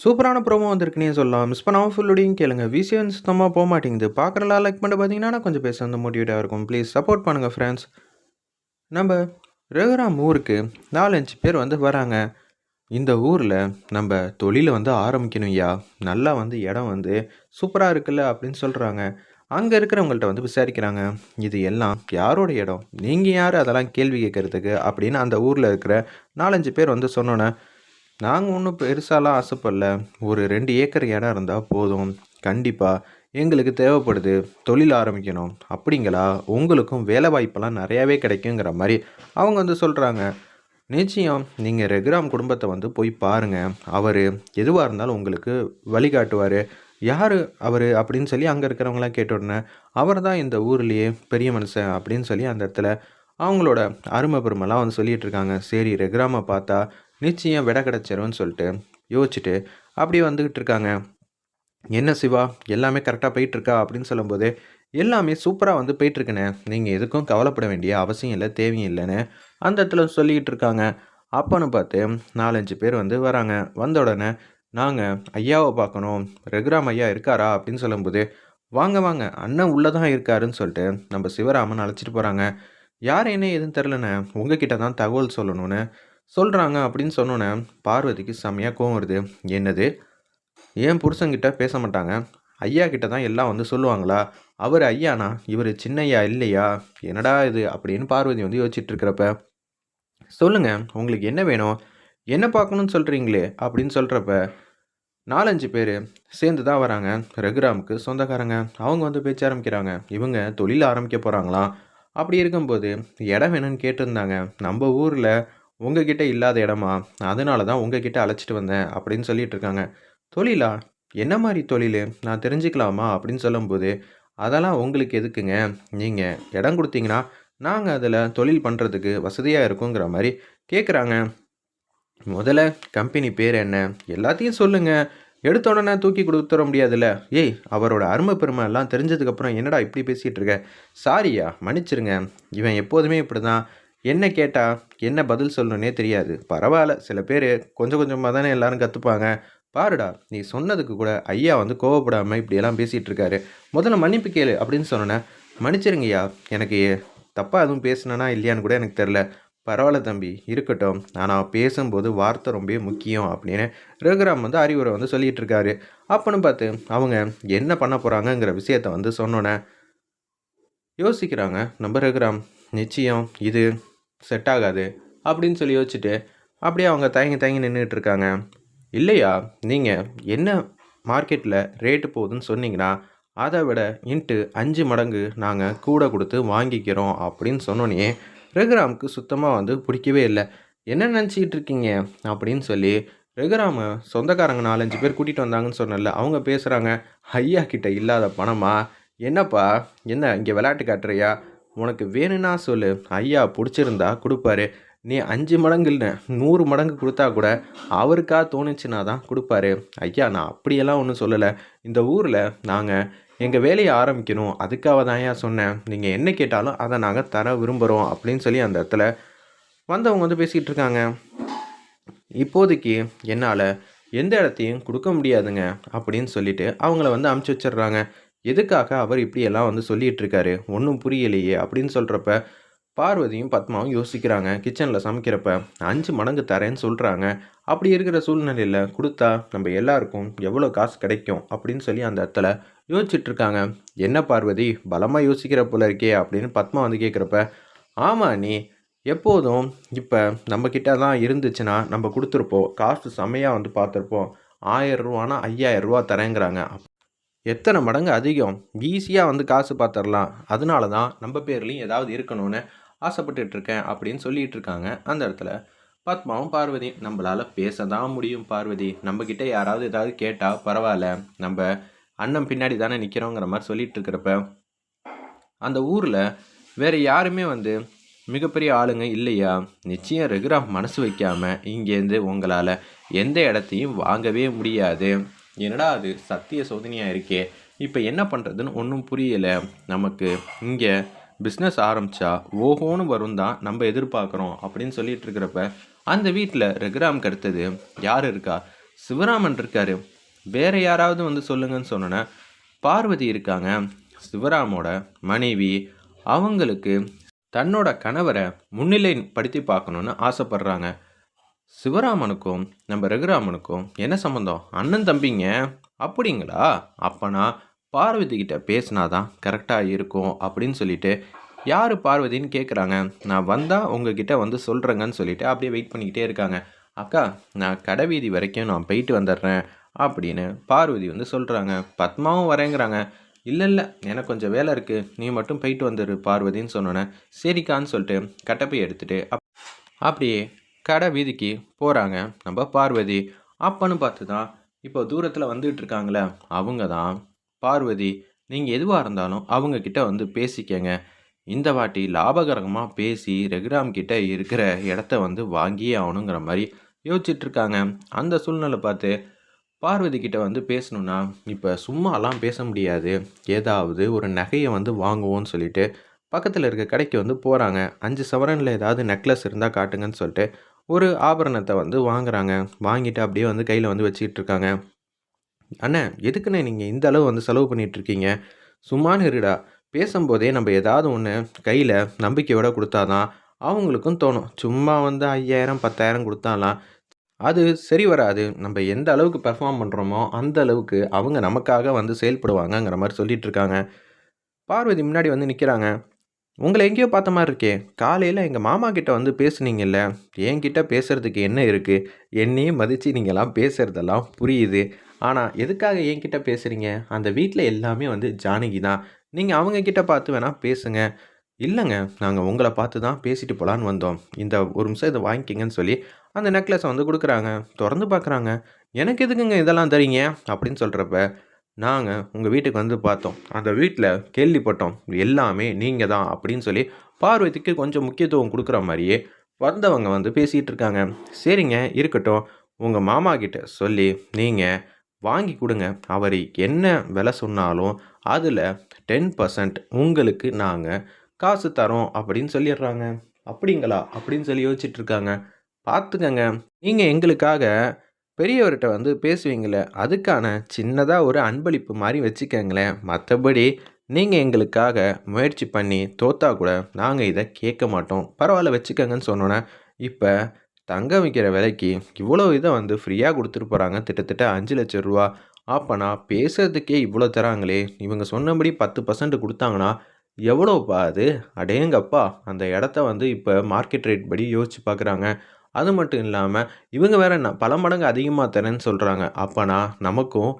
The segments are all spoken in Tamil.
சூப்பரான ப்ரோமோ வந்திருக்குனே சொல்லலாம். மிஸ் பண்ணாமல் ஃபுல்லோடையும் கேளுங்க. விசியன் சுத்தமாக போக மாட்டேங்குது பார்க்குறலாம் லைக் பண்ணிட்டு பார்த்தீங்கன்னா கொஞ்சம் பேச வந்து மோட்டிவேட்டாக இருக்கும். ப்ளீஸ் சப்போர்ட் பண்ணுங்கள் ஃப்ரெண்ட்ஸ் நம்ம ரகுராம் ஊருக்கு நாலஞ்சு பேர் வந்து வராங்க. இந்த ஊரில் நம்ம தொழிலை வந்து ஆரம்பிக்கணும் ஐயா. நல்லா வந்து இடம் வந்து சூப்பராக இருக்குல்ல அப்படின்னு சொல்கிறாங்க அங்கே இருக்கிறவங்கள்ட்ட வந்து விசாரிக்கிறாங்க. இது எல்லாம் யாரோட இடம்? நீங்கள் யார்? அதெல்லாம் கேள்வி கேட்குறதுக்கு அப்படின்னு அந்த ஊரில் இருக்கிற நாலஞ்சு பேர் வந்து சொன்னோன்னே நாங்கள் ஒன்றும் பெருசாலாம் ஆசைப்படல. ஒரு ரெண்டு ஏக்கர் இடம் இருந்தால் போதும். கண்டிப்பாக எங்களுக்கு தேவைப்படுது தொழில் ஆரம்பிக்கணும். அப்படிங்களா? உங்களுக்கும் வேலை வாய்ப்பெல்லாம் நிறையாவே கிடைக்குங்கிற மாதிரி அவங்க வந்து சொல்கிறாங்க நிச்சயம் நீங்கள் ரெகுராம் குடும்பத்தை வந்து போய் பாருங்கள் அவர் எதுவாக இருந்தாலும் உங்களுக்கு வழிகாட்டுவார். யார் அவர் அப்படின்னு சொல்லி அங்கே இருக்கிறவங்களாம் கேட்ட உடனே அவர் தான் இந்த ஊர்லேயே பெரிய மனுஷன் அப்படின்னு சொல்லி அந்த இடத்துல அவங்களோட அருமை பெருமைலாம் வந்து சொல்லிகிட்டு இருக்காங்க சரி ரெக்ராமை பார்த்தா நிச்சயம் விட கிடச்சிரும்னு சொல்லிட்டு யோசிச்சுட்டு அப்படியே வந்துக்கிட்டு இருக்காங்க என்ன சிவா எல்லாமே கரெக்டாக போயிட்டுருக்கா அப்படின்னு சொல்லும்போது எல்லாமே சூப்பராக வந்து போயிட்டுருக்குண்ணே நீங்கள் எதுக்கும் கவலைப்பட வேண்டிய அவசியம் இல்லை தேவையும் இல்லைன்னு அந்த இடத்துல சொல்லிக்கிட்டு இருக்காங்க அப்பன்னு பார்த்து நாலஞ்சு பேர் வந்து வராங்க. வந்த உடனே நாங்கள் ஐயாவை பார்க்கணும். ரகுராம் ஐயா இருக்காரா? அப்படின்னு சொல்லும்போது வாங்க வாங்க. அண்ணன் உள்ளே தான் இருக்காருன்னு சொல்லிட்டு நம்ம சிவராமன் அழைச்சிட்டு போகிறாங்க. யார் என்ன எதுன்னு தெரிலண்ணே. உங்ககிட்ட தான் தகவல் சொல்லணும்னு சொல்கிறாங்க அப்படின்னு சொன்னோன்னே பார்வதிக்கு செம்மையாக கோவம் வருது. என்னது? ஏன் புருஷங்கிட்ட பேச மாட்டாங்க? ஐயா கிட்ட தான் எல்லாம் வந்து சொல்லுவாங்களா? அவர் ஐயானா? இவர் சின்னையா இல்லையா? என்னடா இது? அப்படின்னு பார்வதி வந்து யோசிச்சுட்டு இருக்கிறப்ப உங்களுக்கு என்ன வேணும்? என்ன பார்க்கணும்னு சொல்கிறீங்களே அப்படின்னு சொல்கிறப்ப நாலஞ்சு பேர் சேர்ந்து தான் வராங்க. ரகுராமுக்கு சொந்தக்காரங்க. அவங்க வந்து பேச்ச ஆரம்பிக்கிறாங்க. இவங்க தொழில் ஆரம்பிக்க போகிறாங்களாம் அப்படி இருக்கும்போது இடம் வேணும்னு கேட்டிருந்தாங்க. நம்ம ஊரில் உங்ககிட்ட இல்லாத இடமா? அதனால தான் உங்ககிட்ட அழைச்சிட்டு வந்தேன் அப்படின்னு சொல்லிட்டு இருக்காங்க. தொழிலா? என்ன மாதிரி தொழில்? நான் தெரிஞ்சுக்கலாமா? அப்படின்னு சொல்லும்போது அதெல்லாம் உங்களுக்கு எதுக்குங்க? நீங்கள் இடம் கொடுத்தீங்கன்னா நாங்கள் அதில் தொழில் பண்ணுறதுக்கு வசதியாக இருக்குங்கிற மாதிரி கேட்குறாங்க முதல்ல கம்பெனி பேர் என்ன? எல்லாத்தையும் சொல்லுங்கள் எடுத்த உடனே தூக்கி கொடுத்துட முடியாதுல்ல? ஏய் அவரோட அருமை பெருமை எல்லாம் தெரிஞ்சதுக்கப்புறம் என்னடா இப்படி பேசிகிட்டு இருக்க? சாரியா மன்னிச்சிருங்க. இவன் எப்போதுமே இப்படி தான் என்ன கேட்டால் என்ன பதில் சொல்லணுன்னே தெரியாது. பரவாயில்ல சில பேர் கொஞ்சம் கொஞ்சமாக தானே எல்லாரும் கற்றுப்பாங்க பாருடா நீ சொன்னதுக்கு கூட ஐயா வந்து கோவப்படாமல் இப்படியெல்லாம் பேசிகிட்டு இருக்காரு. முதல்ல மன்னிப்பு கேளு அப்படின்னு சொன்னோன்னே மன்னிச்சிருங்கய்யா எனக்கு தப்பாக எதுவும் பேசுனேனா இல்லையான்னு கூட எனக்கு தெரில பரவாயில்ல தம்பி இருக்கட்டும். ஆனால் பேசும்போது வார்த்தை ரொம்ப முக்கியம் அப்படின்னு ரகுராம் வந்து அறிவுரை வந்து சொல்லிகிட்டு இருக்காரு. அப்போன்னு பார்த்து அவங்க என்ன பண்ண போகிறாங்கங்கிற விஷயத்த வந்து சொன்னோன்னே யோசிக்கிறாங்க. நம்ம ரகுராம் நிச்சயம் இது செட் ஆகாது அப்படின்னு சொல்லி யோசிச்சுட்டு அப்படியே அவங்க தயங்கி தயங்கி நின்றுட்டு இருக்காங்க. இல்லையா நீங்கள் என்ன மார்க்கெட்டில் ரேட்டு போகுதுன்னு சொன்னீங்கன்னா அதை விட இன்ட்டு அஞ்சு மடங்கு நாங்கள் கூட கொடுத்து வாங்கிக்கிறோம் அப்படின்னு சொன்னோன்னே ரகுராமுக்கு சுத்தமாக வந்து பிடிக்கவே இல்லை. என்ன நினச்சிக்கிட்டு இருக்கீங்க? அப்படின்னு சொல்லி ரகுராம சொந்தக்காரங்க நாலஞ்சு பேர் கூட்டிகிட்டு வந்தாங்கன்னு சொன்னல அவங்க பேசுகிறாங்க ஐயா கிட்ட இல்லாத பணமா? என்னப்பா? என்ன இங்கே விளையாட்டு காட்டுறியா? உனக்கு வேணும்னா சொல்லு. ஐயா பிடிச்சிருந்தா கொடுப்பாரு. நீ அஞ்சு மடங்கு இல்லை நூறு மடங்கு கொடுத்தா கூட அவருக்கா தோணுச்சுன்னா தான் கொடுப்பாரு. ஐயா நான் அப்படியெல்லாம் ஒன்றும் சொல்லலை. இந்த ஊரில் நாங்கள் எங்கள் வேலையை ஆரம்பிக்கணும். அதுக்காக தான் ஐயா சொன்னேன். நீங்கள் என்ன கேட்டாலும் அதை நாங்கள் தர விரும்புகிறோம் அப்படின்னு சொல்லி அந்த இடத்துல வந்தவங்க வந்து பேசிக்கிட்டு இருக்காங்க. இப்போதைக்கு என்னால் எந்த இடத்தையும் கொடுக்க முடியாதுங்க அப்படின்னு சொல்லிட்டு அவங்கள வந்து அமுச்சு வச்சிடுறாங்க. எதுக்காக அவர் இப்படியெல்லாம் வந்து சொல்லிகிட்டு இருக்காரு? ஒன்றும் புரியலையே அப்படின்னு சொல்கிறப்ப பார்வதியும் பத்மாவும் யோசிக்கிறாங்க கிச்சனில் சமைக்கிறப்ப அஞ்சு மடங்கு தரேன்னு சொல்கிறாங்க அப்படி இருக்கிற சூழ்நிலையில் கொடுத்தா நம்ம எல்லாருக்கும் எவ்வளோ காசு கிடைக்கும் அப்படின்னு சொல்லி அந்த இடத்துல யோசிச்சுட்ருக்காங்க என்ன பார்வதி பலமாக யோசிக்கிற போல இருக்கே அப்படின்னு பத்மா வந்து கேட்குறப்ப ஆமாம் நீ எப்போதும் இப்போ நம்மக்கிட்ட தான் இருந்துச்சுன்னா நம்ம கொடுத்துருப்போம். காசு செம்மையாக வந்து பார்த்துருப்போம். ஆயிரம் ரூபானா ஐயாயிரம் ரூபா தரேங்கிறாங்க. எத்தனை மடங்கு அதிகம். ஈஸியாக வந்து காசு பார்த்துடலாம் அதனால தான் நம்ம பேர்லேயும் ஏதாவது இருக்கணும்னு ஆசைப்பட்டுட்டு இருக்கேன் அப்படின்னு சொல்லிட்டு இருக்காங்க அந்த இடத்துல பத்மாவும் பார்வதி நம்மளால் பேச தான் முடியும் பார்வதி. நம்மக்கிட்ட யாராவது ஏதாவது கேட்டால் பரவாயில்ல நம்ம அண்ணன் பின்னாடி தானே நிற்கிறோங்கிற மாதிரி சொல்லிகிட்டு இருக்கிறப்ப அந்த ஊரில் வேறு யாருமே வந்து மிகப்பெரிய ஆளுங்க இல்லையா? நிச்சயம் ரெகுரா மனசு வைக்காமல் இங்கேருந்து உங்களால் எந்த இடத்தையும் வாங்கவே முடியாது. என்னடா அது சத்திய சோதனையாக இருக்கே. இப்போ என்ன பண்ணுறதுன்னு ஒன்றும் புரியலை. நமக்கு இங்கே பிஸ்னஸ் ஆரம்பித்தா ஓஹோன்னு வரும் தான் நம்ம எதிர்பார்க்குறோம் அப்படின்னு சொல்லிட்டு இருக்கிறப்ப அந்த வீட்டில் ரெகுராமுக்கு அடுத்தது யார் இருக்கா? சிவராமன் இருக்காரு. வேறு யாராவது வந்து சொல்லுங்கன்னு சொன்னோன்னே பார்வதி இருக்காங்க. சிவராமோட மனைவி அவங்களுக்கு தன்னோட கணவரை முன்னிலைப்படுத்தி பார்க்கணுன்னு ஆசைப்படுறாங்க. சிவராமனுக்கும் நம்ம ரகுராமனுக்கும் என்ன சம்மந்தம் அண்ணன் தம்பிங்க? அப்படிங்களா? அப்பனா பார்வதி கிட்ட பேசினாதான் கரெக்டாக இருக்கும் அப்படின்னு சொல்லிட்டு யார் பார்வதின்னு கேட்குறாங்க நான் வந்தால் உங்ககிட்ட வந்து சொல்கிறேங்கன்னு சொல்லிட்டு அப்படியே வெயிட் பண்ணிக்கிட்டே இருக்காங்க. அக்கா நான் கடைவீதி வரைக்கும் நான் போயிட்டு வந்துடுறேன் அப்படின்னு பார்வதி வந்து சொல்கிறாங்க பத்மாவும் வரேங்கிறாங்க. இல்லை இல்லை எனக்கு கொஞ்சம் வேலை இருக்குது நீ மட்டும் போயிட்டு வந்துடு பார்வதின்னு சொன்னோன்னே சரிக்கான்னு சொல்லிட்டு கட்டப்பை எடுத்துகிட்டு அப் அப்படியே கடை வீதிக்கு போகிறாங்க நம்ம பார்வதி. அப்பன்னு பார்த்து தான் இப்போ தூரத்தில் வந்துகிட்டு இருக்காங்களே அவங்க தான் பார்வதி நீங்கள் எதுவாக இருந்தாலும் அவங்கக்கிட்ட வந்து பேசிக்கங்க. இந்த வாட்டி லாபகரமாக பேசி ரகுராம் கிட்ட இருக்கிற இடத்த வந்து வாங்கியே ஆகணுங்கிற மாதிரி யோசிச்சிட்ருக்காங்க. அந்த சூழ்நிலை பார்த்து பார்வதி கிட்ட வந்து பேசணும்னா இப்போ சும்மாலாம் பேச முடியாது. ஏதாவது ஒரு நகையை வந்து வாங்குவோன்னு சொல்லிட்டு பக்கத்தில் இருக்க கடைக்கு வந்து போகிறாங்க அஞ்சு சவரனில் ஏதாவது நெக்லஸ் இருந்தால் காட்டுங்கன்னு சொல்லிட்டு ஒரு ஆபரணத்தை வந்து வாங்குறாங்க. வாங்கிட்டு அப்படியே வந்து கையில் வந்து வச்சுக்கிட்டு இருக்காங்க அண்ணே எதுக்குண்ணே நீங்கள் இந்த அளவு வந்து செலவு பண்ணிகிட்ருக்கீங்க சும்மானு இருடா. பேசும்போதே நம்ம ஏதாவது ஒன்று கையில் நம்பிக்கையோட கொடுத்தாதான் அவங்களுக்கும் தோணும். சும்மா வந்து ஐயாயிரம் பத்தாயிரம் கொடுத்தாலாம் அது சரி வராது. நம்ம எந்த அளவுக்கு பெர்ஃபார்ம் பண்ணுறோமோ அந்த அளவுக்கு அவங்க நமக்காக வந்து செயல்படுவாங்கங்கிற மாதிரி சொல்லிகிட்டு இருக்காங்க பார்வதி முன்னாடி வந்து நிற்கிறாங்க உங்களை எங்கேயோ பார்த்த மாதிரி இருக்கே. காலையில் எங்கள் மாமா கிட்ட வந்து பேசுனீங்கல்ல? என்கிட்ட பேசுகிறதுக்கு என்ன இருக்குது என்னையும் மதித்து நீங்கள்லாம் பேசுகிறதெல்லாம் புரியுது. ஆனால் எதுக்காக என்கிட்ட பேசுகிறீங்க அந்த வீட்டில் எல்லாமே வந்து ஜானகி தான். நீங்கள் அவங்கக்கிட்ட பார்த்து வேணால் பேசுங்க. இல்லைங்க நாங்கள் உங்களை பார்த்து தான் பேசிட்டு போகலான்னு வந்தோம். இந்த ஒரு நிமிஷம் இதை வாங்கிக்கிங்கன்னு சொல்லி அந்த நெக்லஸை வந்து கொடுக்குறாங்க. திறந்து பார்க்குறாங்க. எனக்கு எதுக்குங்க இதெல்லாம் தரீங்க? அப்படின்னு சொல்கிறப்ப நாங்கள் உங்கள் வீட்டுக்கு வந்து பார்த்தோம். அந்த வீட்டில் கேள்விப்பட்டோம். எல்லாமே நீங்கள் தான் அப்படின்னு சொல்லி பார்வதிக்கு கொஞ்சம் முக்கியத்துவம் கொடுக்குற மாதிரியே வந்தவங்க வந்து பேசிகிட்டு இருக்காங்க. சரிங்க இருக்கட்டும். உங்கள் மாமா கிட்ட சொல்லி நீங்கள் வாங்கி கொடுங்க. அவர் என்ன விலை சொன்னாலும் அதில் டென் பர்சன்ட் உங்களுக்கு நாங்கள் காசு தரோம் அப்படின்னு சொல்லிடுறாங்க. அப்படிங்களா? அப்படின்னு சொல்லி யோசிச்சுட்டு இருக்காங்க பார்த்துக்கங்க. நீங்கள் எங்களுக்காக பெரியவர்கிட்ட வந்து பேசுவீங்களே அதுக்கான சின்னதாக ஒரு அன்பளிப்பு மாதிரி வச்சுக்கங்களேன். மற்றபடி நீங்கள் எங்களுக்காக முயற்சி பண்ணி தோத்தா கூட நாங்கள் இதை கேட்க மாட்டோம். பரவாயில்ல வச்சுக்கோங்கன்னு சொன்னோன்னே இப்போ தங்கம் விற்கிற விலைக்கு இவ்வளோ இதை வந்து ஃப்ரீயாக கொடுத்துட்டு போகிறாங்க கிட்டத்தட்ட அஞ்சு லட்ச ரூபா. அப்போனா பேசுகிறதுக்கே இவ்வளோ தராங்களே. இவங்க சொன்னபடி பத்து பர்சன்ட் கொடுத்தாங்கன்னா எவ்வளோப்பா அது? அடேங்கப்பா அந்த இடத்த வந்து இப்போ மார்க்கெட் ரேட் படி யோசிச்சு பார்க்குறாங்க அது மட்டும் இல்லாமல் இவங்க வேற பல மடங்கு அதிகமாக தரேன்னு சொல்கிறாங்க அப்போனா நமக்கும்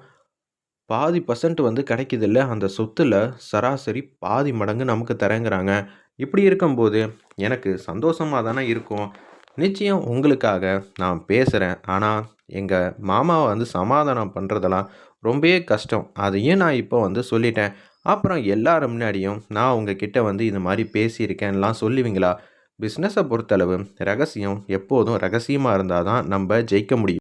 பாதி பர்சன்ட் வந்து கிடைக்குதில்ல? அந்த சொத்துல சராசரி பாதி மடங்கு நமக்கு தரேங்கிறாங்க. இப்படி இருக்கும்போது எனக்கு சந்தோஷமாக தானே இருக்கும். நிச்சயம் உங்களுக்காக நான் பேசுகிறேன் ஆனால் எங்கள் மாமாவை வந்து சமாதானம் பண்ணுறதெல்லாம் ரொம்பவே கஷ்டம். அதையும் நான் இப்போ வந்து சொல்லிட்டேன். அப்புறம் எல்லாரும் முன்னாடியும் நான் உங்ககிட்ட வந்து இந்த மாதிரி பேசியிருக்கேன்லாம் சொல்லுவீங்களா? பிஸ்னஸை பொறுத்தளவு ரகசியம் எப்போதும் ரகசியமாக இருந்தால் தான் நம்ம ஜெயிக்க முடியும்.